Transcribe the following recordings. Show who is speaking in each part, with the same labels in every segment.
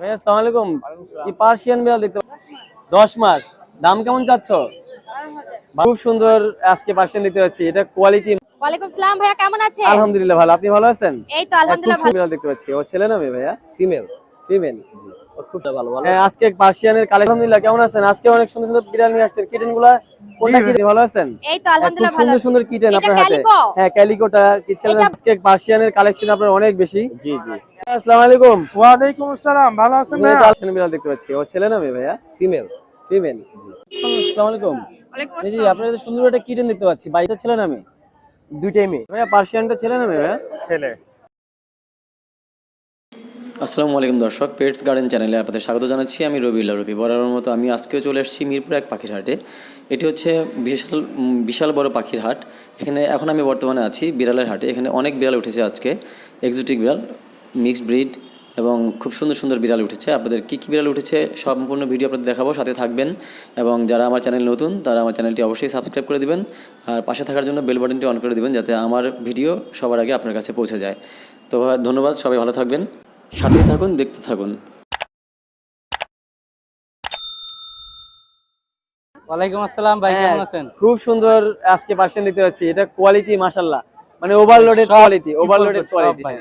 Speaker 1: ভাই আসসালামু আলাইকুম। কি পার্সিয়ান বিড়াল দেখতে দশ মাস। দাম কেমন চাচ্ছ? খুব সুন্দর আজকে পার্সিয়ান দেখতে পাচ্ছি। এটা কোয়ালিটি
Speaker 2: ওয়ালাইকুম সালাম ভাইয়া কেমন আছেন?
Speaker 1: আলহামদুলিল্লাহ ভালো। আপনি ভালো আছেন?
Speaker 2: এই তো আলহামদুলিল্লাহ ভালো
Speaker 1: বিড়াল দেখতে পাচ্ছি। ও ছেলে না মেয়ে ভাইয়া? ফিমেল ফিমেল আজকে পার্সিয়ানের কালেকশন আলহামদুলিল্লাহ কেমন আছেন? আজকে অনেক সুন্দর সুন্দর বিড়াল নিয়ে আসছেন। কিটেনগুলা কোনটা কিটেন? ভালো আছেন?
Speaker 2: এই তো
Speaker 1: হ্যাঁ,
Speaker 2: আলহামদুলিল্লাহ ভালো
Speaker 1: সুন্দর সুন্দর কিটেন আপনার হাতে? হ্যাঁ ক্যালিকোটা কিচেন আজকে পার্সিয়ানের কালেকশন আপনার অনেক বেশি।
Speaker 3: জি জি।
Speaker 1: আসসালামু আলাইকুম।
Speaker 4: ওয়ালাইকুম আসসালাম ভালো আছেন ভাইয়া?
Speaker 1: পার্সিয়ান বিড়াল দেখতে পাচ্ছি? ও ছেলে না মেয়ে ভাইয়া? ফিমেল ফিমেল আসসালামু আলাইকুম। এই আপনার সুন্দর একটা কিটেন দেখতে পাচ্ছি বাইটা ছেলে না মেয়ে?
Speaker 4: দুইটাই মেয়ে।
Speaker 1: ভাইয়া পার্সিয়ানটা ছেলে না মেয়ে ভাইয়া?
Speaker 4: ছেলে।
Speaker 5: আসসালামু আলাইকুম দর্শক পেটস গার্ডেন চ্যানেলে আপনাদের স্বাগত জানাচ্ছি। আমি রবিউল্লা রবি। বরাবর মতো আমি আজকেও চলে এসেছি মিরপুর এক পাখির হাটে। এটি হচ্ছে বিশাল বিশাল বড় পাখির হাট। এখানে এখন আমি বর্তমানে আছি বিড়ালের হাটে। এখানে অনেক বিড়াল উঠেছে আজকে। এক্সোটিক বিড়াল মিক্সড ব্রিড এবং খুব সুন্দর সুন্দর বিড়াল উঠেছে। আপনাদের কী কী বিড়াল উঠেছে সম্পূর্ণ ভিডিও আপনাদের দেখাবো, সাথে থাকবেন। এবং যারা আমার চ্যানেল নতুন, তারা আমার চ্যানেলটি অবশ্যই সাবস্ক্রাইব করে দেবেন। আর পাশে থাকার জন্য বেল বাটনটি অন করে দিবেন, যাতে আমার ভিডিও সবার আগে আপনার কাছে পৌঁছে যায়। তো ধন্যবাদ, সবাই ভালো থাকবেন। সাথেই থাকুন দেখতে থাকুন।
Speaker 6: ওয়ালাইকুম আসসালাম ভাই
Speaker 1: হ্যাঁ,
Speaker 6: কেমন আছেন?
Speaker 1: খুব সুন্দর আজকে পার্সিয়ান দেখতে পাচ্ছি এটা কোয়ালিটি মাশাল্লাহ মানে ওভারলোডেড
Speaker 6: সব
Speaker 1: কোয়ালিটি ওভারলোডেড কোয়ালিটি
Speaker 6: ভাই,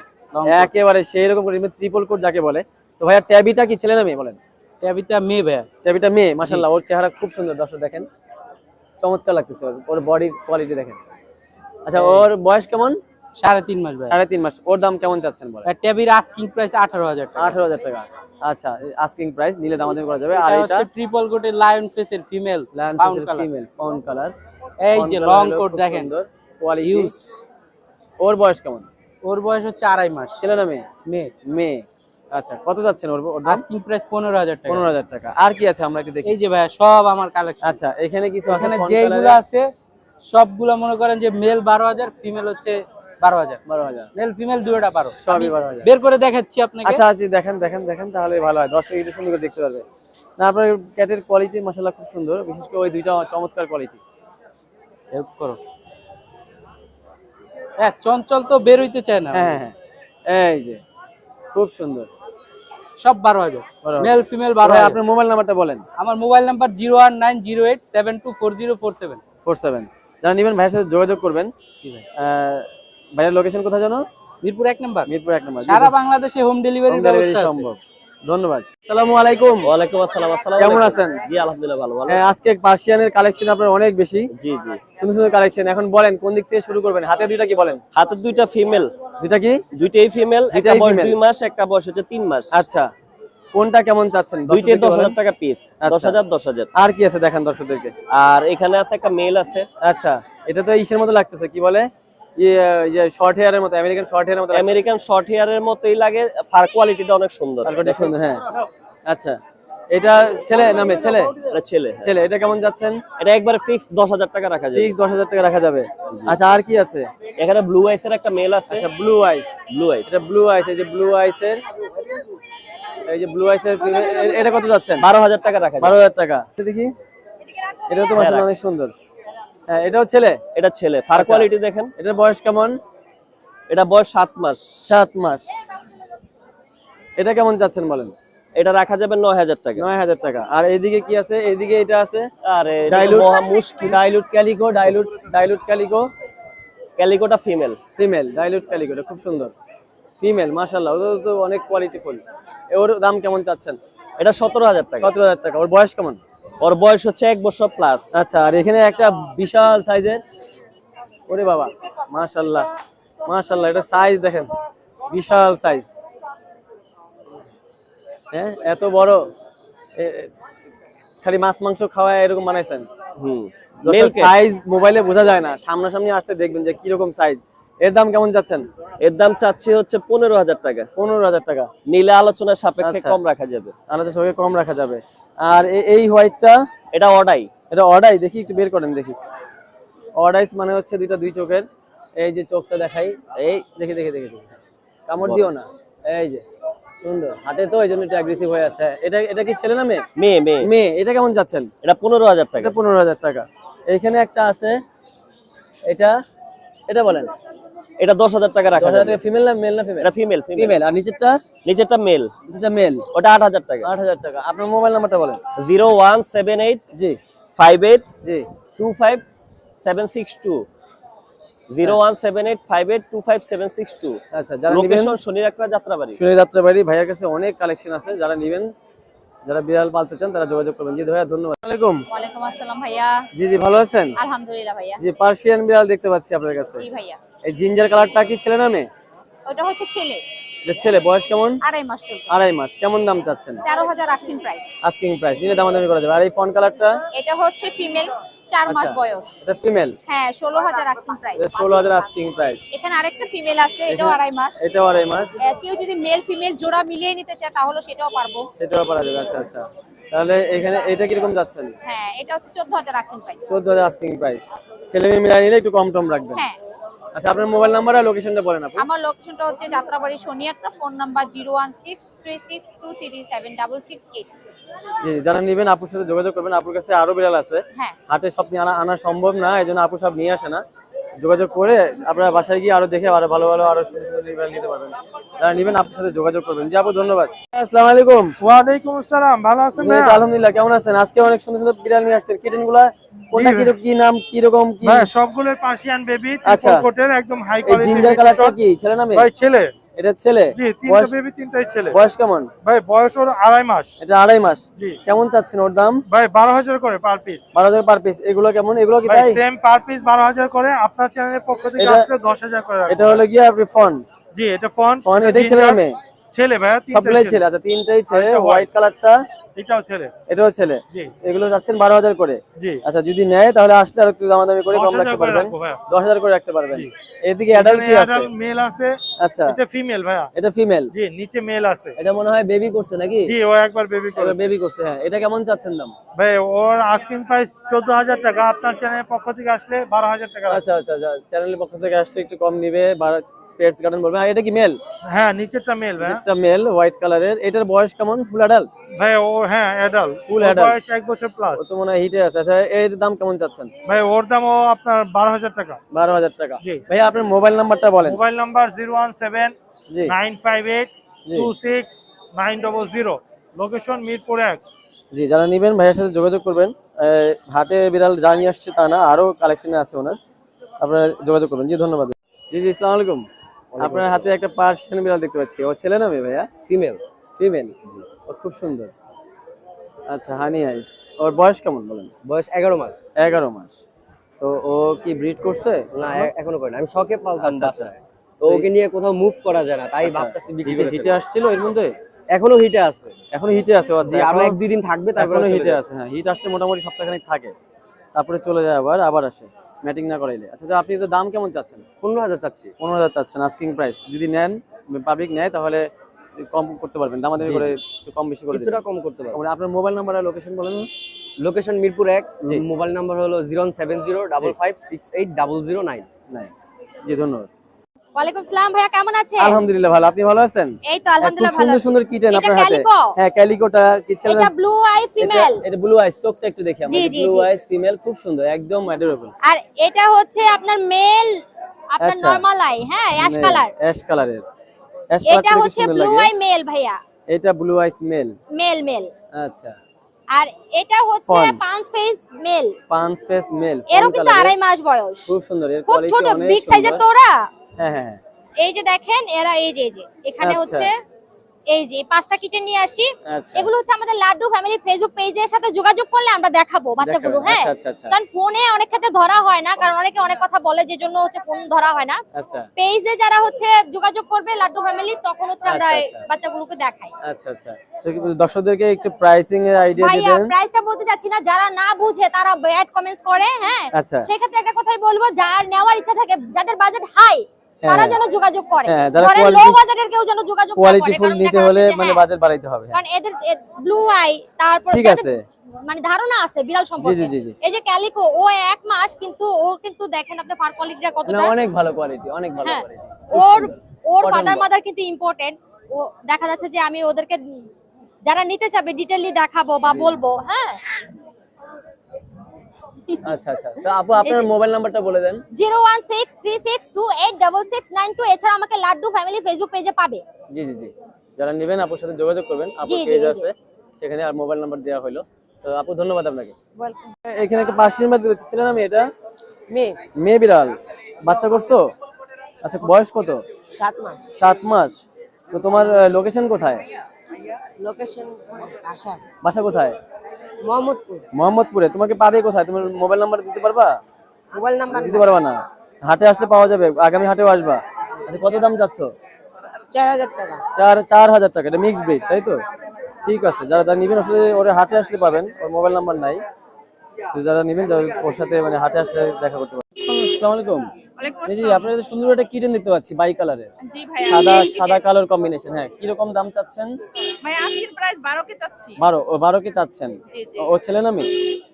Speaker 1: একেবারে সেই রকম ট্রিপল কোড যাকে বলে। তো ভাইয়া ট্যাবিটা কি ছেলে না মেয়ে বলেন?
Speaker 6: ট্যাবিটা মেয়ে ভাইয়া।
Speaker 1: ট্যাবিটা মেয়ে মাশাল্লাহ ওর চেহারা খুব সুন্দর দর্শক দেখেন। চমৎকার লাগতেছে ওর- ওর বডির কোয়ালিটি দেখেন। আচ্ছা ওর বয়স কেমন?
Speaker 6: সাড়ে তিন মাস
Speaker 1: সাড়ে তিন মাস। ওর দাম কেমন চাচ্ছেন বলেন?
Speaker 6: আর ট্যাবির আস্কিং প্রাইস আঠারো হাজার টাকা।
Speaker 1: আঠারো হাজার টাকা। আচ্ছা আস্কিং প্রাইস নিলে দামাদামি করা যাবে। আর
Speaker 6: এটা
Speaker 1: এটা?
Speaker 6: ট্রিপল কোটের লায়ন ফেসের ফিমেল
Speaker 1: লায়ন ফিমেল পাউন্ড কালার
Speaker 6: এই যে লং কোট দেখেন।
Speaker 1: কোয়ালিটি
Speaker 6: ইউজ
Speaker 1: ওর বয়স কেমন?
Speaker 6: ওর বয়স হচ্ছে আড়াই মাস।
Speaker 1: ছেলে না মেয়ে?
Speaker 6: মেয়ে।
Speaker 1: মেয়ে। আচ্ছা কত যাচ্ছেন ওর
Speaker 6: আস্কিং প্রাইস টাকা।
Speaker 1: আর কি আছে আমরা একটু দেখি।
Speaker 6: এই যে সব আমার কালেকশন
Speaker 1: আচ্ছা এখানে কিছু আছে
Speaker 6: এখানে
Speaker 1: fawn
Speaker 6: যেগুলো আছে সবগুলো মনে করেন যে মেল বারো হাজার ফিমেল হচ্ছে বারো হাজার।
Speaker 1: বারো হাজার।
Speaker 6: মেল ফিমেল দুটোটা বারো।
Speaker 1: সবই
Speaker 6: আমি
Speaker 1: বারো হাজার।
Speaker 6: বের করে দেখাচ্ছি আপনাকে।
Speaker 1: আচ্ছা আচ্ছা দেখেন দেখেন দেখেন তাহলে ভালো হয়। দর্শক একটু সুন্দর করে দেখতে পারবে না আপনার ক্যাটের কোয়ালিটি মশলা খুব সুন্দর। বিশেষ করে ওই দুইটা চমৎকার কোয়ালিটি
Speaker 6: হেল্প করো। হ্যাঁ চঞ্চল তো বের হইতে চায় না।
Speaker 1: হ্যাঁ হ্যাঁ হ্যাঁ। এই যে খুব সুন্দর।
Speaker 6: সব বারো হাজার। মেল ফিমেল বারো হাজার।
Speaker 1: আপনার মোবাইল নাম্বারটা বলেন।
Speaker 6: আমার mobile number zero one nine zero eight seven two four zero four seven.
Speaker 1: Four seven. যারা নেবেন ভাইয়ের সাথে যোগাযোগ করবেন। ভাইয়ের লোকেশন কোথায় জানো?
Speaker 6: মিরপুর এক নাম্বার।
Speaker 1: মিরপুর এক নম্বর
Speaker 6: সারা বাংলাদেশে হোম ডেলিভারির
Speaker 1: delivery
Speaker 6: ব্যবস্থা
Speaker 1: সম্ভব। ধন্যবাদ। আসসালামু আলাইকুম।
Speaker 3: ওয়ালাইকুম আসসালাম। আসসালাম
Speaker 1: কেমন আছেন?
Speaker 3: জি আলহামদুলিল্লাহ ভালো। ভালো
Speaker 1: হ্যাঁ, আজকে পার্সিয়ানের কালেকশন আপনার অনেক বেশি।
Speaker 3: জি জি।
Speaker 1: সুন্দর সুন্দর কালেকশন এখন বলেন কোন দিক থেকে শুরু করবেন? হাতে দুইটা কি বলেন?
Speaker 3: হাতের দুইটা ফিমেল
Speaker 1: দুইটা কি?
Speaker 3: দুইটাই ফিমেল একটা বয়স
Speaker 1: female।
Speaker 3: দুই মাস একটা বয়স হচ্ছে তিন মাস।
Speaker 1: আচ্ছা কোনটা কেমন চাচ্ছেন?
Speaker 3: দুইটাই
Speaker 1: দর্শকদেরকে
Speaker 3: দশ
Speaker 1: বলেন।
Speaker 3: হাজার টাকা পিস
Speaker 1: আচ্ছা।
Speaker 3: দশ হাজার দশ হাজার।
Speaker 1: আর কি আছে দেখেন দর্শকদেরকে?
Speaker 3: আর এখানে আছে একটা মেল আছে।
Speaker 1: আচ্ছা এটা তো ইসের মতো লাগতেছে কি বলে? ইয়ে শর্ট হেয়ারের মতো আমেরিকান শর্ট হেয়ারের মতো
Speaker 3: আমেরিকান শর্ট হেয়ারের মতোই লাগে ফার কোয়ালিটিটা অনেক সুন্দর।
Speaker 1: হ্যাঁ। আচ্ছা এটা ছেলে নামে ছেলে
Speaker 3: ছেলে? হ্যাঁ।
Speaker 1: ছেলে। এটা কেমন যাচ্ছেন?
Speaker 3: এটা একবার ফিক্স দশ হাজার টাকা রাখা
Speaker 1: ফিক্স দশ হাজার টাকা রাখা যাবে। আচ্ছা আর কি আছে?
Speaker 3: এখানে ব্লু আইসের একটা মেল আছে।
Speaker 1: আচ্ছা ব্লু আইস
Speaker 3: ব্লু আইস
Speaker 1: এটা ব্লু আইস এই যে ব্লু আইসের এই যে ব্লু আইসের এটা কত যাচ্ছেন?
Speaker 3: বারো হাজার টাকা রাখা যায়
Speaker 1: বারো হাজার টাকা। দেখি এটা তো মাসাল অনেক সুন্দর। হ্যাঁ এটাও ছেলে?
Speaker 3: এটা ছেলে। ফার
Speaker 1: আচ্ছা।
Speaker 3: কোয়ালিটি দেখেন।
Speaker 1: এটার বয়স কেমন?
Speaker 3: এটা বয়স সাত মাস।
Speaker 1: সাত মাস। এটা কেমন যাচ্ছেন বলেন?
Speaker 3: এটা রাখা যাবে নয় হাজার টাকা।
Speaker 1: নয় হাজার টাকা। আর এইদিকে কি আছে? এইদিকে এটা আছে?
Speaker 3: আরে
Speaker 1: ডাইলুট
Speaker 3: মহা মুশকিল।
Speaker 1: Dilute calico dilute dilute calico
Speaker 3: ক্যালিকোটা female
Speaker 1: female dilute calico এটা খুব সুন্দর। ফিমেল মাশাল্লাহ ওটা তো অনেক কোয়ালিটিফুল ওর দাম কেমন চাচ্ছেন?
Speaker 3: এটা সতেরো হাজার টাকা।
Speaker 1: সতেরো হাজার টাকা। ওর বয়স কেমন?
Speaker 3: ওর বয়স হচ্ছে এক বছর প্লাস
Speaker 1: আচ্ছা আর এখানে একটা বিশাল সাইজের ওরে বাবা মাশাল্লাহ মাশাল্লাহ এটা সাইজ দেখেন বিশাল সাইজ হ্যাঁ এত বড় খালি মাছ মাংস খাওয়ায় এরকম বানাইছেন।
Speaker 3: হুম।
Speaker 1: সাইজ মোবাইলে বোঝা যায় না সামনাসামনি আসলে দেখবেন যে কীরকম সাইজ এর দাম কেমন যাচ্ছেন?
Speaker 3: এর দাম চাচ্ছি হচ্ছে পনেরো হাজার টাকা।
Speaker 1: পনেরো হাজার টাকা।
Speaker 3: নিলে আলোচনার সাপেক্ষে
Speaker 1: আচ্ছা।
Speaker 3: কম রাখা যাবে।
Speaker 1: আলাদা সবাই কম রাখা যাবে। আর এই হোয়াইটটা
Speaker 3: এটা অর্ডাই
Speaker 1: এটা অর্ডাই দেখি একটু বের করেন দেখি। অর্ডাইস মানে হচ্ছে দুইটা দুই চোখের। এই যে চোখটা দেখাই। এই। দেখি দেখি দেখি দেখি। কামড় দিও না। এই যে সুন্দর। হাতে তো এই জন্য একটু অ্যাগ্রেসিভ হয়ে আছে। হ্যাঁ, এটা এটা কি ছেলে না মেয়ে?
Speaker 3: মেয়ে মেয়ে।
Speaker 1: মেয়ে। এটা কেমন যাচ্ছেন?
Speaker 3: এটা পনেরো হাজার টাকা।
Speaker 1: পনেরো হাজার টাকা। এইখানে একটা আছে। এটা এটা বলেন।
Speaker 3: এটা দশ হাজার টাকা রাখা যাবে।
Speaker 1: ফিমেল না মেল না ফিমেল
Speaker 3: এটা ফিমেল ফিমেল
Speaker 1: আর নিচেরটা?
Speaker 3: নিচেরটা মেল
Speaker 1: নিচেরটা মেল
Speaker 3: ওটা আট হাজার টাকা।
Speaker 1: আট হাজার টাকা। আপনার মোবাইল নাম্বারটা বলেন।
Speaker 3: জিরো ওয়ান সেভেন এইট
Speaker 1: জি।
Speaker 3: ফাইভ এইট
Speaker 1: জি।
Speaker 3: Two five seven six two. Zero one seven eight five eight two five seven six two.
Speaker 1: আচ্ছা যারা নেবেন
Speaker 3: লোকেশন শনির একটা যাত্রাবাড়ি।
Speaker 1: শুনে যাত্রাবাড়ি ভাইয়ার কাছে অনেক কালেকশন আছে। যারা নেবেন যারা বিড়াল পালতে চান তারা যোগাযোগ করবেন। জি ভাইয়া ধন্যবাদ।
Speaker 2: ওয়ালাইকুম আসসালাম ভাইয়া।
Speaker 1: জি জি ভালো আছেন?
Speaker 2: আলহামদুলিল্লাহ ভাইয়া।
Speaker 1: জি পার্সিয়ান বিড়াল দেখতে পাচ্ছি আপনার কাছে।
Speaker 2: জি ভাইয়া।
Speaker 1: এই জিঞ্জার কালারটা কি ছেলে না মেয়ে?
Speaker 2: ওটা হচ্ছে ছেলে।
Speaker 1: ছেলে বয়স কেমন?
Speaker 2: আড়াই মাস চলবে
Speaker 1: আড়াই মাস। কেমন দাম চাচ্ছেন?
Speaker 2: তেরো হাজার আক্সিন প্রাইস
Speaker 1: আস্কিং প্রাইস নিলে দামাদামি করা যাবে। আর এই ফোন কালারটা?
Speaker 2: এটা হচ্ছে ফিমেল চার মাস
Speaker 1: আচ্ছা।
Speaker 2: বয়স।
Speaker 1: এটা ফিমেল
Speaker 2: হ্যাঁ ষোলো হাজার আক্সিন প্রাইস
Speaker 1: ষোলো হাজার আস্কিং প্রাইস
Speaker 2: এখানে আরেকটা ফিমেল আছে এটাও আড়াই মাস।
Speaker 1: এটাও আড়াই মাস।
Speaker 2: কেউ যদি মেল ফিমেল জোড়া মিলিয়ে নিতে চায় তাহলে সেটাও পারব।
Speaker 1: সেটাও পারা যাবে। আচ্ছা আচ্ছা। তাহলে এখানে এটা কীরকম যাচ্ছেন?
Speaker 2: হ্যাঁ এটা হচ্ছে চোদ্দ হাজার আক্সিন প্রাইস
Speaker 1: চোদ্দ হাজার আস্কিং প্রাইস ছেলে মেয়ে মিলাই নিলে একটু কম টম রাখবেন।
Speaker 2: হ্যাঁ
Speaker 1: আচ্ছা আপনার মোবাইল নাম্বার আর লোকেশনটা বলেন আপনি।
Speaker 2: আমার লোকেশনটা হচ্ছে Jatrabari সোনিয়াকটা phone number zero one six three six two three seven double six eight
Speaker 1: জি, যারা নেবেন আপুর সাথে যোগাযোগ করবেন আপুর কাছে আরও বিড়াল আছে।
Speaker 2: হাতে
Speaker 1: হাটে সব নিয়ে আনা আনা সম্ভব না এই জন্য আপু সব নিয়ে আসে না। যোগাযোগ করে আপনারা বাসায় গিয়ে আরও দেখে আরও ভালো ভালো আরও সুন্দর সুন্দর বিড়াল নিতে পারবেন। যারা নেবেন আপনার সাথে যোগাযোগ করবেন। জি আপু ধন্যবাদ। আসসালামু আলাইকুম।
Speaker 4: ওয়ালাইকুম আসসালাম ভালো আছেন ভাই
Speaker 1: আলহামদুলিল্লাহ কেমন আছেন? আজকে অনেক সুন্দর সুন্দর বিড়াল নিয়ে আসছেন। কিটেনগুলা কোনটা কি কি নাম কি রকম কি?
Speaker 4: ভাই সবগুলো পার্সিয়ান বেবি
Speaker 1: আচ্ছা।
Speaker 4: কোটের একদম হাই
Speaker 1: এই জিঞ্জার কালারটা কি? ছেলে নামে
Speaker 4: ভাই ছেলে।
Speaker 1: এটা ছেলে?
Speaker 4: জি তিনটা
Speaker 1: বয়স
Speaker 4: বেবি তিনটাই ছেলে।
Speaker 1: বয়স কেমন?
Speaker 4: ভাই বয়স ওর আড়াই মাস।
Speaker 1: এটা আড়াই মাস।
Speaker 4: জি।
Speaker 1: কেমন চাচ্ছেন ওর দাম?
Speaker 4: ভাই বারো হাজার করে পার পিস
Speaker 1: বারো হাজার পার পিস এগুলো কেমন? এগুলো কি তাই?
Speaker 4: সেম পার পিস বারো হাজার করে। আপনার চ্যানেলের পক্ষ থেকে আসলে দশ হাজার করে।
Speaker 1: এটা হলো গিয়ে আপনি ফোন
Speaker 4: জি এটা ফোন
Speaker 1: ফোন এটাই ছেলে মেয়ে।
Speaker 4: ছেলে
Speaker 1: সবগুলাই
Speaker 4: ছেলে।
Speaker 1: আচ্ছা তিনটাই ছেলে হোয়াইট কালারটা
Speaker 4: এটাও ছেলে।
Speaker 1: এটাও ছেলে। এগুলো যাচ্ছেন বারো হাজার করে। আচ্ছা যদি নেয় তাহলে আসলে আর একটু দামাদামি করে কম রাখতে পারবেন। দশ হাজার করে রাখতে পারবেন। এদিকে অ্যাডাল্ট কি আছে?
Speaker 4: মেল আছে
Speaker 1: আচ্ছা।
Speaker 4: এটা ফিমেল ভাইয়া।
Speaker 1: এটা ফিমেল
Speaker 4: জি নিচে মেল আছে।
Speaker 1: এটা মনে হয় বেবি করছে নাকি?
Speaker 4: জি ও একবার বেবি করে
Speaker 1: বেবি করছে হ্যাঁ। এটা কেমন চাচ্ছেন দাম?
Speaker 4: ভাই ওর আস্কিং প্রাইস চোদ্দ হাজার টাকা। আপনার চ্যানেলের পক্ষ থেকে আসলে বারো হাজার টাকা রাখব।
Speaker 1: আচ্ছা আচ্ছা আচ্ছা। চ্যানেলের পক্ষ থেকে আসলে একটু কম নিবে পেটস গার্ডেন বলবেন। আর এটা কি মেল
Speaker 4: হ্যাঁ নিচেরটা মেল ভাই।
Speaker 1: এটা মেল হোয়াইট কালারের এটার বয়স কেমন? ফুল অ্যাডাল্ট
Speaker 4: ভাই ও হ্যাঁ অ্যাডাল্ট
Speaker 1: Full adult.
Speaker 4: বয়স এক বছর প্লাস
Speaker 1: ও তো মনে হয় হিটে আছে। আচ্ছা এর দাম কেমন চাচ্ছেন?
Speaker 4: ভাই ওর দামও আপনার বারো হাজার টাকা।
Speaker 1: বারো হাজার টাকা।
Speaker 4: জি।
Speaker 1: ভাইয়া আপনার মোবাইল নাম্বারটা বলেন।
Speaker 4: Mobile number zero one seven
Speaker 1: জি।
Speaker 4: নাইন ফাইভ এইট
Speaker 1: জি।
Speaker 4: Two six nine double zero location Mirpur এক।
Speaker 1: জি যারা নেবেন ভাইয়ের সাথে যোগাযোগ করবেন। হাটে বিড়াল যা নিয়ে আসছে তা না আরও কালেকশনে আছে ওনার। আপনারা যোগাযোগ করবেন। জি ধন্যবাদ। জি জি ইসলাম আলাইকুম। আপনার হাতে একটা পার্সিয়ান বিড়াল দেখতে পাচ্ছি। ও ছেলে না মেয়ে ভাইয়া? ফিমেল ফিমেল ও খুব সুন্দর। আচ্ছা হানি আইস ওর বয়স কেমন বলেন?
Speaker 7: বয়স এগারো মাস।
Speaker 1: এগারো মাস। তো ও কি ব্রিড করছে?
Speaker 7: না এখনও করে না। আমি শখে পালতাম
Speaker 1: আচ্ছা, আচ্ছা।
Speaker 7: বাসায় তো ওকে নিয়ে কোথাও মুভ করা যায় না তাই
Speaker 1: আচ্ছা,
Speaker 7: ভাবতেছি
Speaker 1: হিটে আসছিল এর মধ্যে?
Speaker 7: এখনও হিটে আছে।
Speaker 1: এখনও হিটে আছে আচ্ছা
Speaker 7: জি
Speaker 1: আরও
Speaker 7: এক দুই দিন থাকবে তারপরে
Speaker 1: হিটে আছে হ্যাঁ হিট আসতে মোটামুটি সপ্তাহখানেক থাকে। তারপরে চলে যায় আবার আবার আসে। ম্যাটিং না করাইলে। আচ্ছা আপনি তো দাম কেমন চাচ্ছেন?
Speaker 7: পনেরো হাজার চাচ্ছি।
Speaker 1: পনেরো হাজার চাচ্ছেন আস্কিং প্রাইস যদি নেন পাবলিক নেয় তাহলে কম করতে পারবেন দামাদামি করে কম বেশি করে
Speaker 7: কিছুটা কম করতে
Speaker 1: পারবেন আপনার মোবাইল নাম্বার আর লোকেশন বলেন।
Speaker 7: লোকেশন মিরপুর এক মোবাইল নাম্বার হলো zero seven zero double five six eight double zero nine
Speaker 1: nine জি ধন্যবাদ।
Speaker 2: ওয়ালাইকুম সালাম ভাইয়া কেমন আছেন?
Speaker 1: আলহামদুলিল্লাহ ভালো। আপনি ভালো আছেন?
Speaker 2: এই তো
Speaker 1: খুব
Speaker 2: আলহামদুলিল্লাহ ভালো
Speaker 1: সুন্দর
Speaker 2: আছি।
Speaker 1: সুন্দর কিটেন
Speaker 2: এটা
Speaker 1: আপনার হাতে? হ্যাঁ ক্যালিকোটা কি
Speaker 2: এটা ব্লু আই ফিমেল
Speaker 1: এটা ব্লু আইস চোখটা একটু দেখি আমরা
Speaker 2: জি, জি,
Speaker 1: ব্লু আইস ফিমেল খুব সুন্দর একদম অ্যাডোরেবল
Speaker 2: আর এটা হচ্ছে আপনার মেল আপনার। নরমাল আই হ্যাঁ অ্যাশ কালার
Speaker 1: অ্যাশ কালারের
Speaker 2: এটা হচ্ছে ব্লু আই মেল ভাইয়া।
Speaker 1: এটা blue eyes male
Speaker 2: male male
Speaker 1: আচ্ছা।
Speaker 2: আর এটা হচ্ছে পাঁচ ফেস মেল
Speaker 1: পাঁচ ফেস মেল
Speaker 2: এরও কিন্তু আড়াই মাস বয়স।
Speaker 1: খুব সুন্দর এর
Speaker 2: ছোট বিগ সাইজের
Speaker 1: সুন্দর। হ্যাঁ হ্যাঁ।
Speaker 2: এই যে দেখেন এরা এই যে এই যে এখানে
Speaker 1: আচ্ছা।
Speaker 2: হচ্ছে এই যে পাঁচটা কিটে নিয়ে আসি
Speaker 1: আচ্ছা।
Speaker 2: এগুলো হচ্ছে আমাদের লাড্ডু ফ্যামিলি ফেসবুক পেজের সাথে যোগাযোগ করলে আমরা দেখাবো বাচ্চাগুলো হ্যাঁ।
Speaker 1: আচ্ছা
Speaker 2: কারণ ফোনে অনেক ক্ষেত্রে ধরা হয় না কারণ অনেকে অনেক কথা বলে যে জন্য হচ্ছে ফোন ধরা হয় না। পেজে যারা হচ্ছে যোগাযোগ করবে লাড্ডু ফ্যামিলি তখন হচ্ছে আমরা। বাচ্চাগুলোকে দেখাই।
Speaker 1: আচ্ছা আচ্ছা। দর্শকদেরকে একটু প্রাইসিং এর আইডিয়া দিবেন
Speaker 2: প্রাইসটা বলতে যাচ্ছি না যারা না বুঝে তারা ব্যাড কমেন্টস করে হ্যাঁ। সেক্ষেত্রে একটা কথাই বলব যার নেওয়ার ইচ্ছা থাকে যাদের বাজেট হাই তারা
Speaker 1: হ্যাঁ।
Speaker 2: যেন যোগাযোগ করে।
Speaker 1: হ্যাঁ, যারা
Speaker 2: লো বাজেটের কেউ যেন যোগাযোগ না
Speaker 1: কোয়ালিটি ফুল নিতে হলে মানে
Speaker 2: হ্যাঁ,
Speaker 1: বাজেট বাড়াইতে হবে হ্যাঁ।
Speaker 2: কারণ এদের ব্লু আই তারপর
Speaker 1: ঠিক আছে।
Speaker 2: মানে ধারণা আছে বিড়াল সম্পর্কে। এই যে ক্যালিকো ও এক মাস কিন্তু ও কিন্তু দেখেন আপনার ফার কোয়ালিটিটা কতটা।
Speaker 1: অনেক ভালো কোয়ালিটি অনেক ভালো
Speaker 2: হ্যাঁ।
Speaker 1: কোয়ালিটি
Speaker 2: ওর ওর ফাদার মাদার কিন্তু ইম্পর্টেন্ট ও দেখা যাচ্ছে যে আমি ওদেরকে যারা নিতে চাবে ডিটেইলি দেখাবো বা বলব হ্যাঁ।
Speaker 1: আচ্ছা আচ্ছা। তো আপু আপনার মোবাইল নাম্বারটা বলে দেন।
Speaker 2: Zero one six three six two eight double six nine two এছাড়া আমাকে লাড্ডু ফ্যামিলি ফেসবুক পেজে পাবে।
Speaker 1: জি জি জি। যারা নেবেন আপুর সাথে যোগাযোগ করবেন আপুর পেজ আছে সেখানে আর মোবাইল নাম্বার দেওয়া হলো তো আপু ধন্যবাদ আপনাকে. এখানে একটা পার্সিয়ান বাদ দিয়েছি ছিলেন আমি এটা?
Speaker 6: মেয়ে।
Speaker 1: মেয়ে বিড়াল। বাচ্চা করছ? আচ্ছা বয়স কত?
Speaker 6: সাত মাস।
Speaker 1: সাত মাস। তো তোমার লোকেশন কোথায়?
Speaker 6: লোকেশন আশা
Speaker 1: বাসা কোথায়?
Speaker 6: মোহাম্মদপুর।
Speaker 1: মোহাম্মদপুরে? তোমাকে পাবে কোথায়? তুমি মোবাইল নাম্বার দিতে পারবা?
Speaker 6: মোবাইল নাম্বার
Speaker 1: দিতে পারবা না। হাটে আসলে পাওয়া যাবে আগামী হাটেও আসবা। আচ্ছা কত দাম যাচ্ছ?
Speaker 6: চার হাজার টাকা।
Speaker 1: চার চার হাজার টাকা এটা মিক্স ব্রিড তাই তো? ঠিক আছে যারা যারা নেবেন আসলে ওর হাটে আসলে পাবেন ওর মোবাইল নাম্বার নাই। যারা নিবেন ওর সাথে মানে হাটে আসলে দেখা করতে পারেন আসসালামু আলাইকুম। জি আপনার সুন্দর একটা কিটেন দেখতে পাচ্ছি বাই কালারের।
Speaker 8: জি ভাইয়া
Speaker 1: সাদা সাদা কালার কম্বিনেশন হ্যাঁ কীরকম দাম চাচ্ছেন?
Speaker 8: আজকের প্রাইস কে চাচ্ছি।
Speaker 1: বারো ও বারো কে চাচ্ছেন?
Speaker 8: জি জি।
Speaker 1: ও- ছেলে না মেয়ে?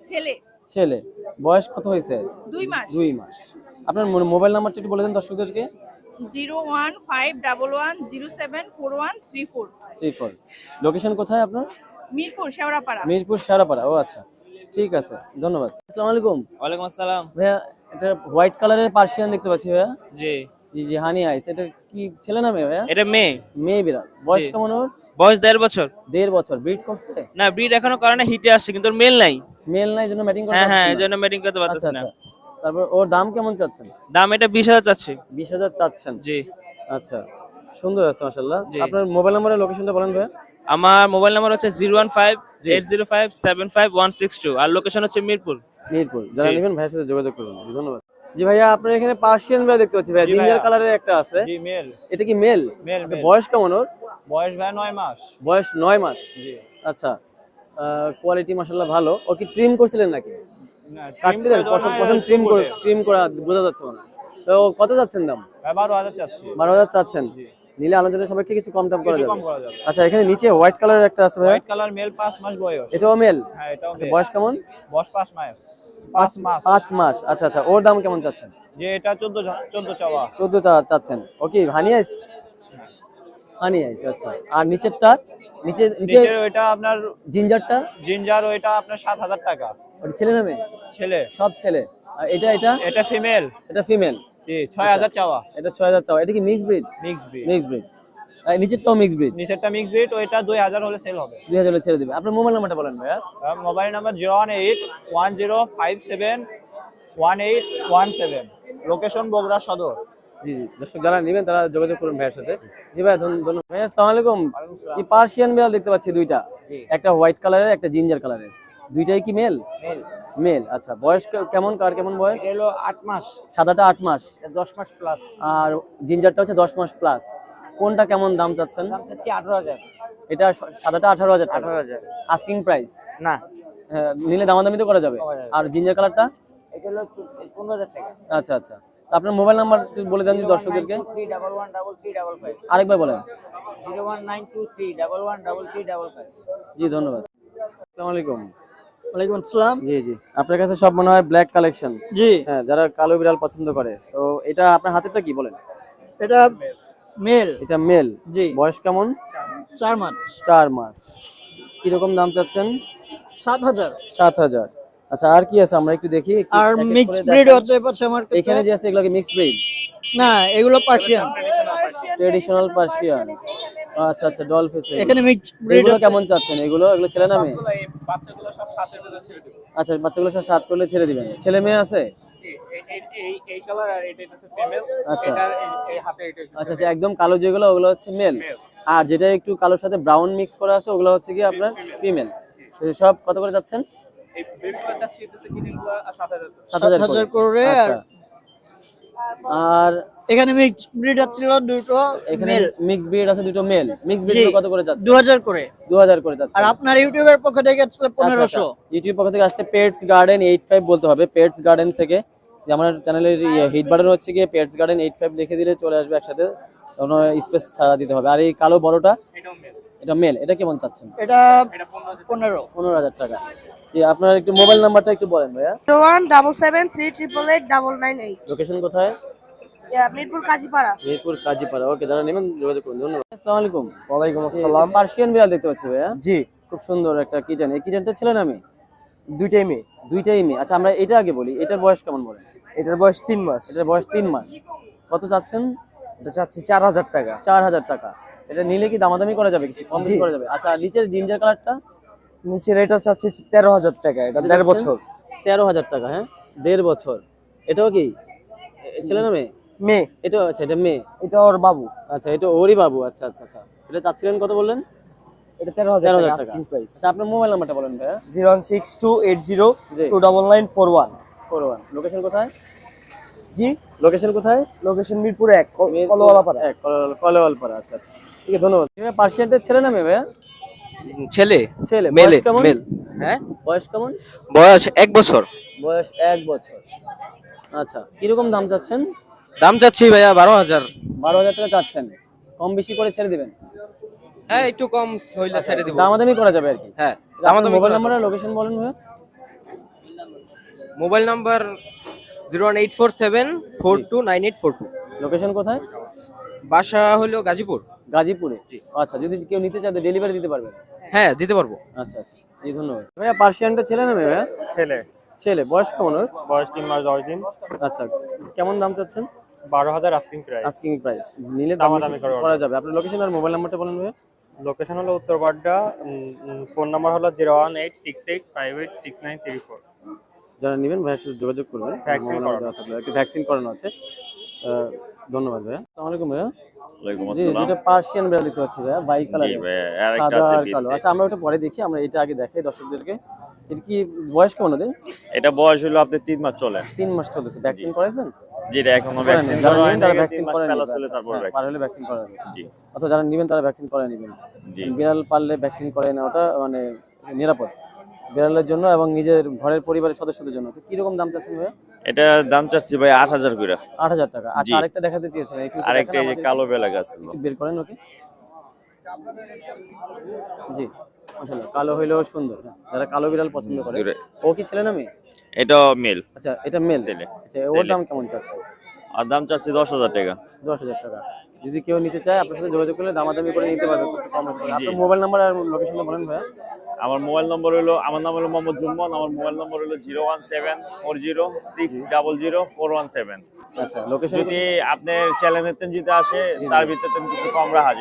Speaker 8: ছেলে।
Speaker 1: ছেলে। বয়স কত হয়েছে?
Speaker 8: দুই মাস।
Speaker 1: আপনার মোবাইল নাম্বারটা একটু বলে দেন দর্শকদেরকে।
Speaker 8: Zero one five double one zero seven four one three four.
Speaker 1: Three four. Location কোথায় আপনার?
Speaker 8: মিরপুর শেওড়াপাড়া।
Speaker 1: মিরপুর সারাপাড়া ও আচ্ছা। ঠিক আছে। ধন্যবাদ। আসসালামু আলাইকুম।
Speaker 9: ওয়ালাইকুম আসসালাম।
Speaker 1: ভাইয়া এটা হোয়াইট কালারের পার্সিয়ান দেখতে পাচ্ছি ভাইয়া।
Speaker 9: জি।
Speaker 1: জি জি হানি আইস। এটা কি ছেলে না মেয়ে ভাইয়া?
Speaker 9: এটা মেয়ে।
Speaker 1: মেয়ে বিড়াল। বয়স কেমন ওর?
Speaker 9: বয়স দেড় বছর।
Speaker 1: দেড় বছর। ব্রিড করছে?
Speaker 9: না ব্রিড এখনও করে না হিটে আসছে কিন্তু মেল নাই।
Speaker 1: মেল নাই জন্য ম্যাটিং করতে
Speaker 9: হ্যাঁ হ্যাঁ জন্য মিটিং করতে
Speaker 1: আচ্ছা
Speaker 9: না।
Speaker 1: আচ্ছা তারপর ওর দাম কেমন চাচ্ছেন?
Speaker 9: দাম এটা বিশ হাজার চাচ্ছি।
Speaker 1: বিশ হাজার চাচ্ছেন?
Speaker 9: জি।
Speaker 1: আচ্ছা সুন্দর আছে মাশাল্লাহ আপনার মোবাইল নাম্বারের লোকেশনটা বলেন ভাইয়া।
Speaker 9: আমার মোবাইল নাম্বার হচ্ছে zero one five eight zero five seven five one six two আর লোকেশন হচ্ছে মিরপুর।
Speaker 1: মিরপুর। যারা। নেবেন ভাইয়ের সাথে যোগাযোগ করুন। ধন্যবাদ। জি ভাইয়া আপনার এখানে পার্সিয়ান বিড়াল দেখতে পাচ্ছি ভাইয়া। জিঞ্জার কালারের একটা আছে।
Speaker 4: জি মেল।
Speaker 1: এটা কি মেল?
Speaker 4: মেল
Speaker 1: আচ্ছা, বয়স কেমন ওর?
Speaker 4: বয়স ভাই নয় মাস।
Speaker 1: বয়স নয় মাস।
Speaker 4: জি।
Speaker 1: আচ্ছা কোয়ালিটি মাশাল্লাহ ভালো। ও কি ট্রিম করছিলেন নাকি?
Speaker 4: না,
Speaker 1: কাটছিলেন? পশম পশম ট্রিম করে ট্রিম করা বোঝা যাচ্ছে না। তো কত যাচ্ছেন দাম?
Speaker 4: ভাই বারো হাজার চাচ্ছি।
Speaker 1: বারো হাজার চাচ্ছেন।
Speaker 4: জি।
Speaker 1: নিলে আলোচনা সবাইকে কিছু কম টাম করা যাবে। আচ্ছা এখানে নিচে হোয়াইট কালারের একটা আছে
Speaker 4: হোয়াইট কালার মেল পাঁচ মাস বয়স।
Speaker 1: এটাও মেল
Speaker 4: হ্যাঁ এটাও
Speaker 1: আচ্ছা বয়স কেমন?
Speaker 4: বয়স পাঁচ মাস। পাঁচ মাস।
Speaker 1: পাঁচ মাস। আচ্ছা আচ্ছা ওর দাম কেমন চাচ্ছেন?
Speaker 4: যে এটা চোদ্দ চোদ্দ চাওয়া।
Speaker 1: চোদ্দ চাচ্ছেন। ওকে হানি আইস হানি আইস আচ্ছা। আর নিচেরটা? নিচে নিচে
Speaker 4: ওইটা আপনার
Speaker 1: জিঞ্জারটা
Speaker 4: জিঞ্জার ওইটা আপনার সাত হাজার টাকা।
Speaker 1: ওটা ছেলে নামে
Speaker 4: ছেলে।
Speaker 1: সব ছেলে। আর এটা এটা?
Speaker 4: এটা ফিমেল
Speaker 1: এটা ফিমেল
Speaker 4: জি ছয় হাজার চাওয়া।
Speaker 1: এটা ছয় হাজার চাও এটা কি mix breed
Speaker 4: mix breed
Speaker 1: mix breed নিচেরটাও mix breed
Speaker 4: নিচেরটা মিক্স ব্রিড ওইটা দুই হাজার হলে সেল হবে।
Speaker 1: ছেড়ে দিবে। আপনার মোবাইল নাম্বারটা বলেন ভাইয়া।
Speaker 4: মোবাইল নাম্বার লোকেশন বগুড়া সদর।
Speaker 1: জি জি। দর্শক যারা নেবেন তারা যোগাযোগ করুন ভাইয়ের সাথে। জি ভাই ধন্য- ধন্যবাদ। ভাইয়া আসসালামু আলাইকুম। এই পার্সিয়ান বিড়াল দেখতে পাচ্ছি দুইটা। একটা হোয়াইট কালারের একটা জিঞ্জার কালারের দুইটাই কি মেল? মেল। আচ্ছা। বয়স কেমন? কার কেমন বয়স?
Speaker 6: হলো আট মাস।
Speaker 1: সাদাটা আট মাস।
Speaker 6: দশ মাস প্লাস
Speaker 1: আর জিঞ্জারটা হচ্ছে দশ মাস প্লাস কোনটা কেমন দাম চাচ্ছেন?
Speaker 6: দাম চাচ্ছি আঠারো হাজার।
Speaker 1: এটা সাদাটা আঠারো হাজার
Speaker 6: আঠারো হাজার।
Speaker 1: আস্কিং প্রাইস
Speaker 6: না।
Speaker 1: নিলে দামাদামি তো করা যাবে। আর জিঞ্জার কালারটা
Speaker 6: এটা হলো পনেরো হাজার টাকা।
Speaker 1: আচ্ছা আচ্ছা। তা আপনার মোবাইল নাম্বার বলে দেন দর্শকদেরকে। আরেকবার বলেন। জি ধন্যবাদ। আসসালামু আলাইকুম।
Speaker 6: ওয়ালাইকুম আসসালাম।
Speaker 1: জি জি। আপনার কাছে সব মনে হয় ব্ল্যাক কালেকশন
Speaker 6: জি।
Speaker 1: হ্যাঁ যারা কালো বিড়াল পছন্দ করে। তো এটা আপনার হাতেরটা কি বলেন?
Speaker 6: এটা মেল
Speaker 1: এটা মেল
Speaker 6: জি।
Speaker 1: বয়স কেমন?
Speaker 6: চার মাস।
Speaker 1: চার মাস। কীরকম দাম চাচ্ছেন?
Speaker 6: সাত হাজার।
Speaker 1: সাত হাজার। আচ্ছা আর কি আছে? আমরা একটু দেখি।
Speaker 6: আর মিক্স ব্রিড হচ্ছে আমার
Speaker 1: এখানে যে আছে এগুলোকে মিক্স ব্রিড
Speaker 6: না এগুলো পার্সিয়ান
Speaker 1: ট্রেডিশনাল পার্সিয়ান আচ্ছা আচ্ছা ডল ফেস
Speaker 6: এখানে মিক্স ব্রিড
Speaker 1: এগুলো কেমন চাচ্ছেন? এগুলো এগুলো ছেলে না মেয়ে? আচ্ছা বাচ্চাগুলো সব সাত করলে ছেড়ে দিবেন। ছেলে মেয়ে আছে? আচ্ছা। আচ্ছা আচ্ছা একদম কালো যেগুলো ওগুলো হচ্ছে মেল আর যেটা একটু কালোর সাথে ব্রাউন মিক্স করা আছে ওগুলো হচ্ছে কি আপনার ফিমেল সব কত করে যাচ্ছেন সাত হাজার
Speaker 6: করে।
Speaker 1: আচ্ছা। আর
Speaker 6: এখানে মিক্স ব্রিড ছিল দুটো
Speaker 1: এখানে
Speaker 6: মেল
Speaker 1: মিক্স ব্রিড আছে দুটো মেল মিক্স ব্রিড কত করে যাচ্ছে?
Speaker 6: দু হাজার করে।
Speaker 1: দু হাজার করে যাচ্ছে।
Speaker 6: আর আপনার ইউটিউবের পক্ষ থেকে ছিল
Speaker 1: আচ্ছা,
Speaker 6: পনেরোশো।
Speaker 1: ইউটিউব পক্ষ থেকে আসলে পেটস গার্ডেন এইট ফাইভ বলতে হবে। পেটস গার্ডেন থেকে যে আমার চ্যানেলের হিট বাটন হচ্ছে গিয়ে পেটস গার্ডেন এইট ফাইভ লিখে দিলে চলে আসবে একসাথে। কোনো স্পেস ছাড়া দিতে হবে। আর এই কালো বড়টা এটা মেল এটা কেমন চাচ্ছেন?
Speaker 6: এটা পনেরো
Speaker 1: পনেরো। হাজার টাকা। জি আপনার একটু মোবাইল নাম্বারটা একটু বলেন ভাইয়া।
Speaker 10: One double seven three triple eight double nine eight
Speaker 1: location কোথায়?
Speaker 10: মিরপুর কাজীপাড়া।
Speaker 1: মিরপুর কাজীপাড়া। ওকে যারা নেবেন যোগাযোগ করুন ধন্যবাদ। আসসালামু আলাইকুম ওয়ালাইকুম আসসালাম। পার্সিয়ান বিড়াল দেখতে পাচ্ছি ভাইয়া।
Speaker 7: জি।
Speaker 1: খুব সুন্দর একটা কিচেন এই কিচেনটা ছিলেন আমি
Speaker 7: দুইটাই মেয়ে।
Speaker 1: দুইটাই মেয়ে। আচ্ছা আমরা এটা আগে বলি। এটার বয়স কেমন বলেন
Speaker 7: এটার বয়স তিন মাস।
Speaker 1: এটার বয়স তিন মাস। কত চাচ্ছেন?
Speaker 7: এটা চাচ্ছি চার হাজার টাকা।
Speaker 1: চার হাজার টাকা। এটা নিলে কি দামাদামি করা যাবে কিছু? কম বেশি করা যাবে। আচ্ছা নিচের জিঞ্জার কালারটা
Speaker 7: নিচের এটা চাচ্ছি তেরো হাজার টাকা। এটা দেড় বছর।
Speaker 1: তেরো হাজার টাকা হ্যাঁ? দেড় বছর। এটাও কি? এ- ছেলে না মেয়ে?
Speaker 7: মেয়ে।
Speaker 1: এটা আচ্ছা এটা মেয়ে?
Speaker 7: এটা ওর বাবু।
Speaker 1: আচ্ছা এটা ওরই বাবু আচ্ছা আচ্ছা আচ্ছা। এটা চাচ্ছিলেন কত বললেন?
Speaker 7: এটা তেরো হাজার টাকা
Speaker 1: আচ্ছা আপনার মোবাইল নাম্বারটা বলেন ভাইয়া।
Speaker 7: Zero one six two eight zero
Speaker 1: জি।
Speaker 7: Two double nine four one.
Speaker 1: Four one. Location কোথায়?
Speaker 7: জি।
Speaker 1: লোকেশন কোথায়?
Speaker 7: লোকেশন মিরপুর এক কলোয়ালা পাড়া
Speaker 1: এক আচ্ছা আচ্ছা। ঠিক আছে ধন্যবাদ। পার্সিয়ানটের ছেলে না মেয়ে ভাইয়া?
Speaker 7: ছেলে।
Speaker 1: ছেলে।
Speaker 7: মেলে মেল। হ্যাঁ?
Speaker 1: বয়স কেমন?
Speaker 7: বয়স এক বছর।
Speaker 1: বয়স এক বছর। আচ্ছা কীরকম দাম চাচ্ছেন?
Speaker 7: দাম চাচ্ছি ভাইয়া বারো হাজার।
Speaker 1: বারো হাজার টাকা চাচ্ছেন। কম বেশি করে ছেড়ে দিবেন?
Speaker 7: হ্যাঁ একটু কম হইলে ছেড়ে দিব।
Speaker 1: দামাদামি করা যাবে আর কি?
Speaker 7: হ্যাঁ
Speaker 1: আমাদের মোবাইল নাম্বার আর লোকেশন বলেন ভাইয়া।
Speaker 7: Mobile number zero one eight four seven four two nine eight four two.
Speaker 1: Location কোথায়?
Speaker 7: বাসা হলো গাজীপুর।
Speaker 1: গাজীপুরে? আচ্ছা যদি কেউ নিতে চায় ডেলিভারি দিতে পারবেন।
Speaker 7: হ্যাঁ দিতে পারব।
Speaker 1: আচ্ছা আচ্ছা জি ধন্যবাদ। ভাইয়া পার্সিয়ানটা ছেলে না ভাইয়া?
Speaker 11: ছেলে।
Speaker 1: ছেলে বয়স কেমন ওর?
Speaker 11: বয়স তিন মাস দশ দিন।
Speaker 1: আচ্ছা কেমন দাম চাচ্ছেন?
Speaker 11: বারো হাজার আস্কিং প্রাইস
Speaker 1: আস্কিং প্রাইস নিলে দাম বেশি
Speaker 11: করে
Speaker 1: যাবে। আপনার লোকেশন আর মোবাইল নাম্বারটা বলেন ভাইয়া।
Speaker 11: লোকেশন হলো উত্তরপাড্ডা ফোন নাম্বার হলো zero one eight six eight five eight six nine three four
Speaker 1: যারা নেবেন ভাইয়ের সাথে যোগাযোগ করবেন।
Speaker 11: Vaccine করানো।
Speaker 1: একটু ভ্যাকসিন করানো আছে। আহ, ধন্যবাদ ভাইয়া। আসসালামু আলাইকুম ভাইয়া। দুটো পার্সিয়ান বেড়া দেখতে পাচ্ছি ভাইয়া। বাই কালার সাদা আর কালো আচ্ছা আমরা ওটা পরে দেখি। আমরা এটা আগে দেখাই দর্শকদেরকে। এটা কি বয়স কেমন ওদের?
Speaker 12: এটা বয়স হলো আপনার তিন মাস চলে
Speaker 1: তিন মাস চলতেছে। ভ্যাকসিন করাইছেন?
Speaker 12: যেটা
Speaker 1: এখনও
Speaker 12: ভ্যাকসিন
Speaker 1: যারা
Speaker 12: করা
Speaker 1: নেবেন তারা ভ্যাকসিন করে নেবেন
Speaker 12: তারপর ভ্যাকসিন
Speaker 1: ভ্যাকসিন করা
Speaker 12: জি।
Speaker 1: অথবা যারা নেবেন তারা ভ্যাকসিন করে নেবেন
Speaker 12: জি।
Speaker 1: বিড়াল পাললে ভ্যাকসিন করে নেওয়াটা মানে নিরাপদ। বিড়ালের জন্য এবং নিজের ঘরের পরিবারের সদস্যদের জন্য। তো কীরকম দাম চাচ্ছেন ভাইয়া?
Speaker 12: এটা দাম চাচ্ছি ভাই আট হাজার করে
Speaker 1: আট হাজার টাকা। আচ্ছা আরেকটা দেখাতে চেয়েছেন
Speaker 12: আরেকটা এই যে কালো বেলা গাছ
Speaker 1: একটু বের করেন ওকে। জি মাশাআল্লাহ কালো হইলেও সুন্দর। হ্যাঁ, যারা কালো বিড়াল পছন্দ করে। ও কি ছেলে না মেয়ে?
Speaker 12: এটা মেল
Speaker 1: আচ্ছা এটা মেল
Speaker 12: ছেলে।
Speaker 1: আচ্ছা ওর। দাম কেমন চাচ্ছে?
Speaker 12: আর দাম চাচ্ছি দশ হাজার টাকা।
Speaker 1: দশ হাজার টাকা। যদি কেউ নিতে চায় আপনার সাথে যোগাযোগ করলে দামাদামি করে নিতে পারবে কম আপনার মোবাইল নাম্বার আর লোকেশনটা বলেন ভাইয়া।
Speaker 12: আমার মোবাইল নম্বর হলো আমার নাম হলো মোহাম্মদ জুম্মন আমার মোবাইল নম্বর হলো zero one seven four zero six double zero four one seven
Speaker 1: আচ্ছা লোকেশন
Speaker 12: যদি আপনার চ্যানেলের যদি আসে তার ভিতরে কিছু কম রাখা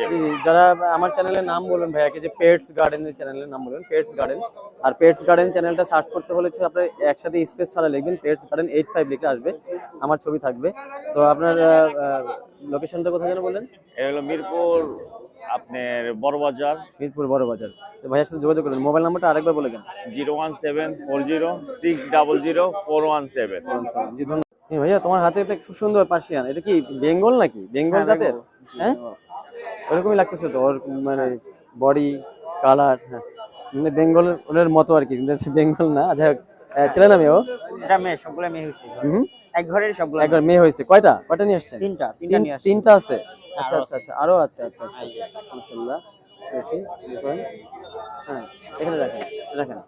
Speaker 1: যারা আমার চ্যানেলের নাম বলুন ভাইয়াকে যে পেটস গার্ডেনের চ্যানেলের নাম বলুন পেটস গার্ডেন আর পেটস গার্ডেন চ্যানেলটা সার্চ করতে হলে আপনার একসাথে স্পেস ছাড়া লিখবেন পেটস গার্ডেন এইট ফাইভ লিখে আসবে আমার ছবি থাকবে। তো আপনার লোকেশনটা কোথায় যেন বললেন?
Speaker 12: এটা হলো মিরপুর আপনার বড় বাজার।
Speaker 1: মিরপুর বড় বাজার। ভাইয়ার সাথে যোগাযোগ করবেন মোবাইল নাম্বারটা আরেকবার বলে দেন।
Speaker 12: Zero one seven four zero six double zero four one seven.
Speaker 1: জি ধন্যবাদ এ ভাইয়া তোমার হাতে তো খুব সুন্দর পার্সিয়ান এটা কি বেঙ্গল নাকি? বেঙ্গল জাতের? হ্যাঁ? ওরকমই লাগতেছে তো ওর মানে বডি কালার হ্যাঁ। মানে বেঙ্গল ওদের মতো আর কি কিন্তু সে বেঙ্গল না। আচ্ছা ছেলে না মেয়ে ও?
Speaker 7: এটা মেয়ে সবগুলো মেয়ে হয়েছে
Speaker 1: হুম।
Speaker 7: এক ঘরের সবগুলো
Speaker 1: একবার মেয়ে। হয়েছে। কয়টা? কয়টা নিয়ে আসছেন?
Speaker 7: তিনটা তিনটা
Speaker 1: তিন-
Speaker 7: নিয়ে আসছি।
Speaker 1: তিনটা আছে। আচ্ছা আচ্ছা আচ্ছা আরও আছে আচ্ছা আচ্ছা আচ্ছা। মাশাআল্লাহ। দেখি হ্যাঁ এখানে রাখেন রাখেন।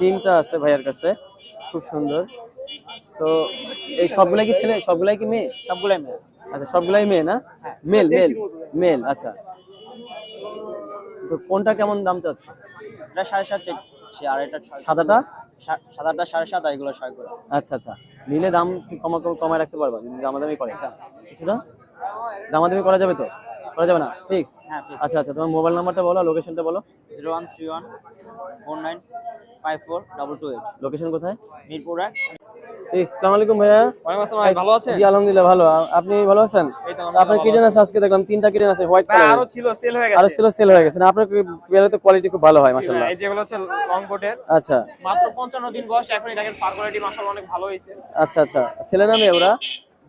Speaker 1: তিনটা আছে ভাইয়ার কাছে। খুব সুন্দর। তো এই সবগুলাই কি ছেলে? সবগুলাই কি মেয়ে?
Speaker 7: সবগুলাই মেয়ে।
Speaker 1: আচ্ছা সবগুলাই মেয়ে না? মেল মেল মেল আচ্ছা। তো কোনটা কেমন দাম চাচ্ছে?
Speaker 7: এটা সাড়ে সাত চাইছি আর এটা
Speaker 1: সাদাটা?
Speaker 7: সাদাটা সাড়ে সাত আর এগুলো ছয় করে।
Speaker 1: আচ্ছা আচ্ছা। নিলে দাম কমা কমায় রাখতে পারবা? যদি দামাদামি করে। কিছুটা? দামাদামি করা যাবে তো? করা যাবে না? ফিক্সড
Speaker 7: হ্যাঁ
Speaker 1: আচ্ছা আচ্ছা তোমার মোবাইল নাম্বারটা বলো লোকেশনটা বলো।
Speaker 7: Zero one three one four nine five four double two eight.
Speaker 1: Location কোথায়?
Speaker 7: মিরপুর এক।
Speaker 1: আসসালামু আলাইকুম ভাইয়া।
Speaker 7: ভালো আছে
Speaker 1: জি আলহামদুলিল্লাহ ভালো। আপনি ভালো আছেন? আপনার কিটেন আছে। আজকে দেখলাম তিনটা কিটেন আছে হোয়াইট কালার
Speaker 11: আরও ছিল সেল হয়ে
Speaker 1: আরও
Speaker 11: গেছে।
Speaker 1: ছিল সেল হয়ে গেছে। না আপনার বিড়ালে তো কোয়ালিটি খুব ভালো হয় মাশাআল্লাহ।
Speaker 11: এই যেগুলো হচ্ছে লং কোটের
Speaker 1: আচ্ছা।
Speaker 11: মাত্র পঞ্চান্ন দিন বয়স এখনই দেখেন ফার কোয়ালিটি মাসাল অনেক ভালো হয়েছে।
Speaker 1: আচ্ছা আচ্ছা। ছেলে না মেয়ে ওরা?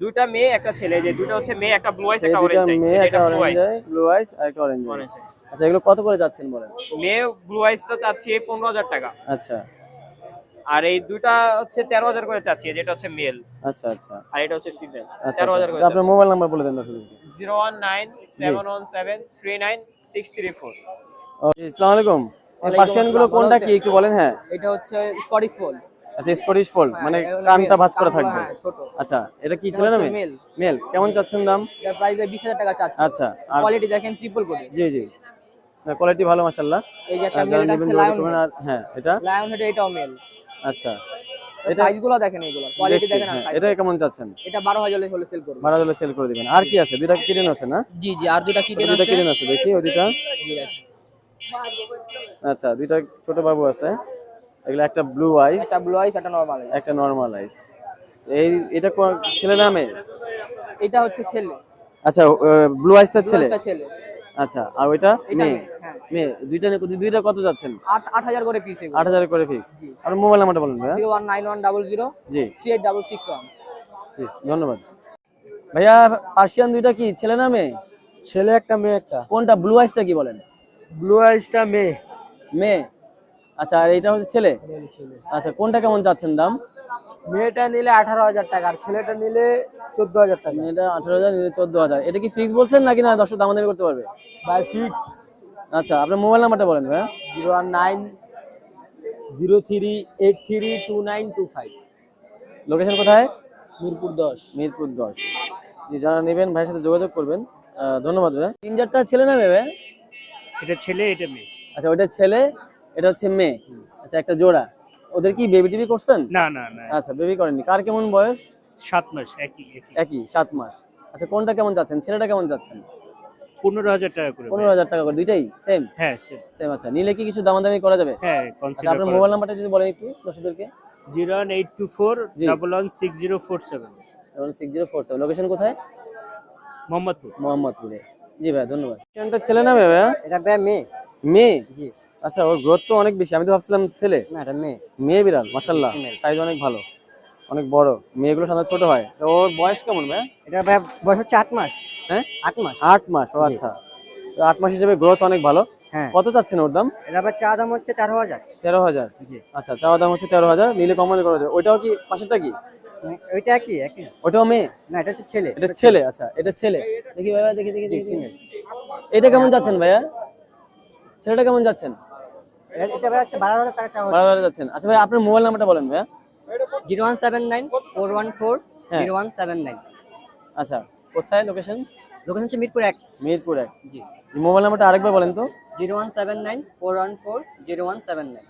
Speaker 11: দুইটা মেয়ে একটা ছেলে। যে দুইটা হচ্ছে মেয়ে একটা ব্লু আইস একটা অরেঞ্জ
Speaker 1: মেয়ে একটা
Speaker 11: blue
Speaker 1: orange
Speaker 11: eyes
Speaker 1: blue eyes আর একটা অরেঞ্জ
Speaker 11: অরেঞ্জ
Speaker 1: আচ্ছা এগুলো কত করে যাচ্ছেন বলেন?
Speaker 11: মেয়ে ব্লু আইসটা চাচ্ছি পনেরো হাজার টাকা।
Speaker 1: আচ্ছা।
Speaker 11: আর এই দুইটা হচ্ছে তেরো হাজার করে চাচ্ছি যেটা হচ্ছে মেল
Speaker 1: আচ্ছা আচ্ছা।
Speaker 11: আর এটা হচ্ছে ফিমেল
Speaker 1: আচ্ছা
Speaker 11: তেরো হাজার
Speaker 1: আচ্ছা।
Speaker 11: করে
Speaker 1: আপনার মোবাইল নাম্বার বলে দেন দর্শকদেরকে
Speaker 11: zero one nine seven one seven three nine six three four.
Speaker 1: Okay আসসালামু আলাইকুম। পার্সিয়ানগুলো কোনটা কি একটু বলেন হ্যাঁ।
Speaker 13: এটা হচ্ছে স্কটিশ ফোল
Speaker 1: আচ্ছা স্কটিশ ফোল্ড মানে কানটা ভাঁজ করা থাকবে।
Speaker 13: হ্যাঁ,
Speaker 1: আচ্ছা এটা কি ছিল না মেল কেমন চাচ্ছেন দাম?
Speaker 13: প্রাইস বিশ হাজার টাকা চাচ্ছে।
Speaker 1: আচ্ছা আর
Speaker 13: কোয়ালিটি দেখেন ট্রিপল
Speaker 1: জি জি। কোয়ালিটি ভালো মাশাআল্লাহ।
Speaker 13: এই যে একটা মেল আছে লায়ন
Speaker 1: আর হ্যাঁ এটা?
Speaker 13: লায়ন হেড এটাও মেল
Speaker 1: আচ্ছা। এটা
Speaker 13: সাইজগুলো দেখেন এগুলো কোয়ালিটি দেখেন আর
Speaker 1: হ্যাঁ, এটা কেমন চাচ্ছেন
Speaker 13: এটা বারো হাজার হলে সেল করব
Speaker 1: বারো দিলে সেল করে দিবেন। আর কি আছে? দুইটা কিটেন আছে না?
Speaker 13: জি জি আর
Speaker 1: দুইটা
Speaker 13: আছে।
Speaker 1: কিটেন আছে দেখি ওই দুইটা। আচ্ছা দুইটা ছোট বাবু আছে। এগুলো একটা ব্লু আইস
Speaker 13: একটা ব্লু আইস একটা নরমাল আইস
Speaker 1: একটা নরমাল আইস এই এটা কোন- ছেলে নামে
Speaker 13: এটা হচ্ছে ছেলে।
Speaker 1: আচ্ছা ব্লু আইসটা ছেলে?
Speaker 13: আইসটা ছেলে।
Speaker 1: আচ্ছা আর ওইটা মেয়ে?
Speaker 13: মেয়ে, হ্যাঁ।
Speaker 1: দুইটা দুইটা কত যাচ্ছেন?
Speaker 13: আট আট হাজার করে পিস এগুলো।
Speaker 1: আট হাজার করে ফিক্স
Speaker 13: জি।
Speaker 1: আর মোবাইল নাম্বারটা বলুন ভাইয়া।
Speaker 13: Zero one nine one double zero
Speaker 1: জি।
Speaker 13: Three eight double six one
Speaker 1: জি ধন্যবাদ। ভাইয়া পার্সিয়ান দুইটা কি ছেলে না মেয়ে?
Speaker 14: ছেলে একটা মেয়ে একটা।
Speaker 1: কোনটা ব্লু আইসটা কি বলেন?
Speaker 14: ব্লু আইসটা মেয়ে।
Speaker 1: মেয়ে? আচ্ছা আর এইটা হচ্ছে ছেলে? আচ্ছা কোনটা কেমন যাচ্ছেন দাম?
Speaker 14: মেয়েটা নিলে আঠারো হাজার টাকা আর ছেলেটা নিলে চোদ্দ হাজার টাকা।
Speaker 1: মেয়েটা আঠারো হাজার নিলে চোদ্দ হাজার। এটা কি ফিক্স বলছেন নাকি না দর্শক দাম দামি করতে পারবে?
Speaker 14: ভাই ফিক্স
Speaker 1: আচ্ছা আপনার মোবাইল নাম্বারটা বলেন ভাইয়া।
Speaker 14: Zero one nine zero three eight three two nine two five.
Speaker 1: Location কোথায়?
Speaker 13: মিরপুর দশ।
Speaker 1: মিরপুর দশ। জি যারা নেবেন ভাইয়ের সাথে যোগাযোগ করবেন। ধন্যবাদ ভাইয়া। তিন চারটা ছেলে না মেয়ে
Speaker 14: এটা ছেলে এটা মেয়ে।
Speaker 1: আচ্ছা ওইটা ছেলে এটা হচ্ছে মেয়ে। আচ্ছা একটা জোড়া। ওদের কি বেবি টিবি করছেন?
Speaker 14: না না না।
Speaker 1: আচ্ছা বেবি করেননি। কার কেমন বয়স?
Speaker 14: সাত মাস একই একই।
Speaker 1: সাত মাস। আচ্ছা কোনটা কেমন যাচ্ছেন? ছেলেটা কেমন যাচ্ছেন?
Speaker 14: পনেরো হাজার টাকা করে
Speaker 1: পনেরো হাজার টাকা করে। দুইটাই? সেম
Speaker 14: হ্যাঁ
Speaker 1: সেম আচ্ছা। নিলে কি কিছু দামাদামি করা যাবে?
Speaker 14: হ্যাঁ
Speaker 1: আচ্ছা আপনার মোবাইল নাম্বারটা যদি বলেন একটু দর্শকদেরকে।
Speaker 14: Zero one eight two four. Double one six zero four seven
Speaker 1: এবং six zero four seven location কোথায়?
Speaker 14: মোহাম্মদপুর।
Speaker 1: মোহাম্মদপুরে। জি ভাই ধন্যবাদ। ছেলে না
Speaker 14: এটা মেয়ে।
Speaker 1: মেয়ে?
Speaker 14: জি।
Speaker 1: আচ্ছা ওর গ্রোথ তো অনেক বেশি। আমি তো ভাবছিলাম ছেলে।
Speaker 14: না এটা মেয়ে।
Speaker 1: মেয়ে বিড়াল মাশাল্লাহ সাইজ অনেক ভালো। অনেক বড়। মেয়েগুলো সাধারণত ছোট হয়। তো ওর বয়স কেমন ভাই?
Speaker 14: এটা ব্যয় বয়স হচ্ছে আট মাস।
Speaker 1: হ্যাঁ?
Speaker 14: আট মাস।
Speaker 1: আট মাস ও আচ্ছা। তো আট মাস হিসেবে গ্রোথ অনেক ভালো।
Speaker 14: হ্যাঁ।
Speaker 1: কত চাচ্ছেন ওর দাম?
Speaker 14: এটা আবার চা দাম হচ্ছে তেরো হাজার।
Speaker 1: তেরো হাজার? আচ্ছা চাওয়া দাম হচ্ছে তেরো হাজার। নিলে কমানো করা যায় ওইটাও কি পাশেরটা কি?
Speaker 14: ওইটা একই একই।
Speaker 1: ওটাও মেয়ে?
Speaker 14: না এটা হচ্ছে ছেলে।
Speaker 1: এটা ছেলে আচ্ছা এটা ছেলে। দেখি ভাইয়া দেখি দেখি দেখি। দেখি। এটা কেমন যাচ্ছেন ভাইয়া? ছেলেটা কেমন যাচ্ছেন
Speaker 14: এটা- এটা হচ্ছে বারো হাজার টাকা চা
Speaker 1: বারো হাজার যাচ্ছেন। আচ্ছা ভাই আপনার মোবাইল নাম্বারটা বলেন ভাইয়া।
Speaker 14: Zero one seven nine four one four
Speaker 1: হ্যাঁ।
Speaker 14: Zero one seven nine.
Speaker 1: আচ্ছা কোথায় লোকেশন?
Speaker 14: দোকান হচ্ছে মিরপুর এক।
Speaker 1: মিরপুর এক।
Speaker 14: জি।
Speaker 1: মোবাইল নাম্বারটা আরেকবার বলেন তো।
Speaker 14: Zero one seven nine four one four zero one seven nine.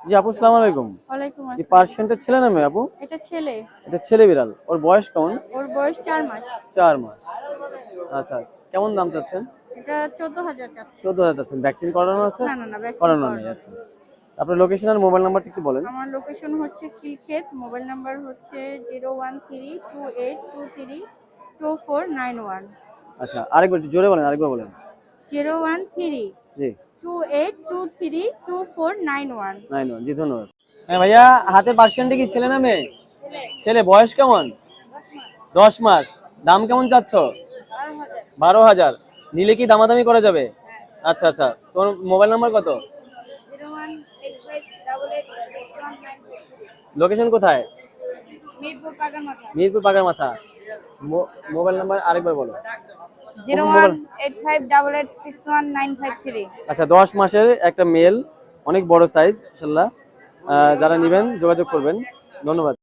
Speaker 1: জি আপু সালাম আলাইকুম।
Speaker 15: ওয়ালাইকুম
Speaker 1: এই পার্সিয়ানটা ছেলে না মেয়ে আপু?
Speaker 15: এটা ছেলে।
Speaker 1: এটা ছেলে বিড়াল। ওর বয়স কেমন?
Speaker 15: ওর বয়স চার মাস।
Speaker 1: চার মাস। আচ্ছা কেমন দাম চাচ্ছেন?
Speaker 15: এটা
Speaker 1: চাচ্ছেন ভ্যাকসিন করানো আছে?
Speaker 15: না না না vaccine
Speaker 1: করানো নেই আচ্ছা। আপনার লোকেশন আর মোবাইল নাম্বারটা একটু বলেন।
Speaker 15: আমার লোকেশন হচ্ছে খিলক্ষেত মোবাইল নাম্বার হচ্ছে zero one three two eight two three two four nine one
Speaker 1: আচ্ছা আরেকবার একটু জোরে বলেন আরেকবার বলেন। জি। ধন্যবাদ। হ্যাঁ ভাইয়া হাতে কি ছেলে না মেয়ে? ছেলে বয়স কেমন? দশ মাস। দাম কেমন চাচ্ছ? বারো হাজার। নিলে কি দামাদামি করা যাবে? আচ্ছা আচ্ছা। তোমার মোবাইল নাম্বার কত? লোকেশন কোথায়?
Speaker 15: মিরপুর
Speaker 1: পাকার মাথা মোবাইল নাম্বার আরেকবার বলো। আচ্ছা দশ মাসের একটা মেল অনেক বড় সাইজ ইনশাল্লাহ। যারা নেবেন যোগাযোগ করবেন। ধন্যবাদ।